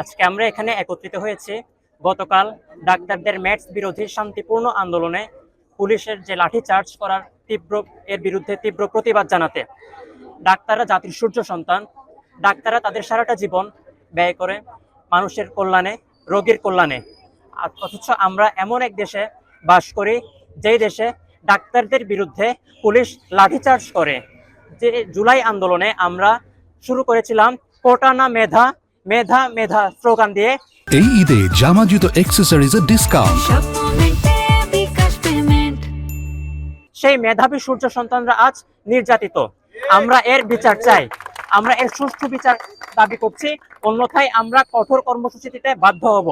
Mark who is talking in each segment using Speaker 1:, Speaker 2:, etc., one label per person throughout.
Speaker 1: আজকে আমরা এখানে একত্রিত হয়েছি। গতকাল ডাক্তারদের ম্যাটস বিরোধী শান্তিপূর্ণ আন্দোলনে পুলিশের যে লাঠিচার্জ করার তীব্র, এর বিরুদ্ধে তীব্র প্রতিবাদ জানাতে। ডাক্তাররা জাতির সূর্য সন্তান। ডাক্তাররা তাদের সারাটা জীবন ব্যয় করে মানুষের কল্যাণে, রোগীর কল্যাণে। অথচ আমরা এমন এক দেশে বাস করি, যেই দেশে ডাক্তারদের বিরুদ্ধে পুলিশ লাঠিচার্জ করে। যে জুলাই আন্দোলনে আমরা শুরু করেছিলাম কোটা না মেধা মেধা মেধা স্লোগান দিয়ে।
Speaker 2: এই ঈদে জামা জুতো অ্যাক্সেসরিজের ডিসকাউন্ট
Speaker 1: সেই মেধাবী সূর্য সন্তানরা আজ নির্যাতিত। আমরা এর বিচার চাই। আমরা এর সুষ্ঠু বিচার দাবি করছি। অন্যথায় আমরা কঠোর কর্মসূচি দিতে বাধ্য হব।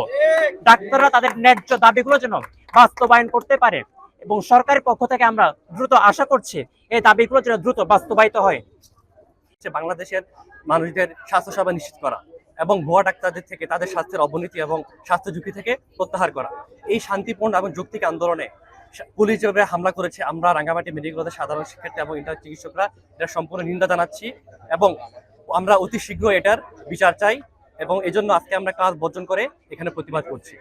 Speaker 1: ডাক্তাররা তাদের ন্যায্য দাবিগুলো যেন বাস্তবায়ন করতে পারে। এবং সরকারের পক্ষ থেকে আমরা দ্রুত আশা করছি, এই দাবিগুলো যেন দ্রুত বাস্তবায়িত হয়।
Speaker 3: বাংলাদেশের মানুষদের স্বাস্থ্যসেবা নিশ্চিত করা এবং ভুয়া ডাক্তারদের থেকে তাদের স্বাস্থ্যের অবনতি এবং স্বাস্থ্য ঝুঁকি থেকে প্রত্যাহার করা। এই শান্তিপূর্ণ এবং যৌক্তিক আন্দোলনে পুলিশ যেভাবে হামলা করেছে, আমরা রাঙ্গামাটি মেডিকেল কলেজের সাধারণ শিক্ষার্থী এবং ইন্টার চিকিৎসকরা এটা সম্পূর্ণ নিন্দা জানাচ্ছি এবং আমরা অতি শীঘ্র এটার বিচার চাই এবং এজন্য আজকে আমরা কাজ বর্জন করে এখানে প্রতিবাদ করছি।